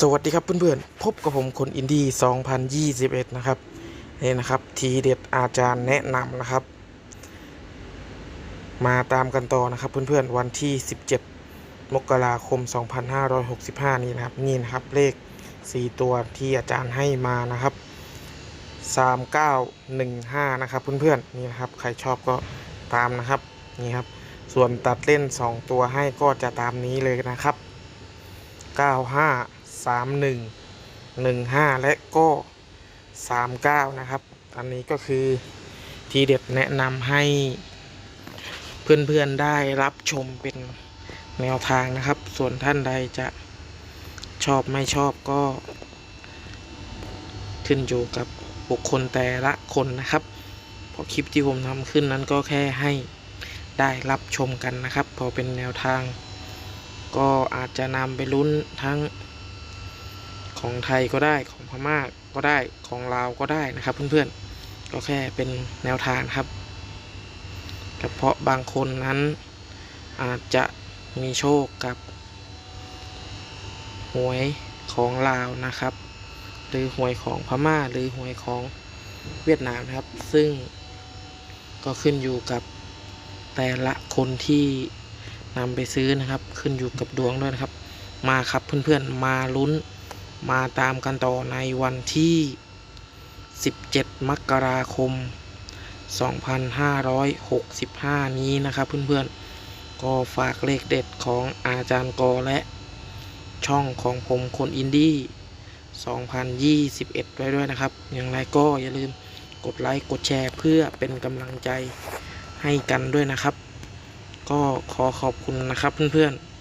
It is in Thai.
สวัสดีครับเพื่อนๆ พบกับผมคนอินดี้ 2021 นะครับ นี่นะครับ ทีเด็ดอาจารย์แนะนำนะครับ มาตามกันต่อนะครับเพื่อนๆ วันที่ 17 มกราคม 2565 นี้นะครับ นี่นะครับ เลข 4 ตัวที่อาจารย์ให้มานะครับ 3915 นะครับเพื่อนๆ นี่นะครับ ใครชอบก็ตามนะครับ นี่ครับ ส่วนตัดเล่น 2 ตัวให้ก็จะตามนี้เลยนะครับ 95 31 15 และก็ 39 นะครับ อันนี้ก็คือทีเด็ดแนะนำให้เพื่อนๆได้รับชมเป็นแนวทางนะครับ ส่วนท่านใดจะชอบไม่ชอบก็ ขึ้นอยู่กับบุคคลแต่ละคนนะครับ เพราะคลิปที่ผมทำขึ้นนั้นก็แค่ให้ได้รับชมกันนะครับ พอเป็นแนวทาง ก็อาจจะนำไปลุ้นทั้ง ของไทยก็ได้ของพม่าก็ได้ของลาวก็ได้นะครับเพื่อนๆก็แค่เป็นแนวทางครับเฉพาะบางคนนั้นอาจจะมีโชคกับหวยของลาวนะครับ หรือหวยของพม่าหรือหวยของเวียดนามนะครับ ซึ่งก็ขึ้นอยู่กับแต่ละคนที่นำไปซื้อนะครับ ขึ้นอยู่กับดวงด้วยนะครับ มาครับเพื่อนๆมาลุ้น มาตามกันต่อในวันที่ 17 มกราคม 2565 นี้นะครับเพื่อนๆ ก็ฝากเลขเด็ดของอาจารย์กอและช่องของผมคนอินดี้ 2021 ไว้ด้วยนะครับ อย่างไรก็อย่าลืมกดไลค์ กดแชร์เพื่อเป็นกำลังใจให้กันด้วยนะครับ ก็ขอขอบคุณนะครับเพื่อนๆ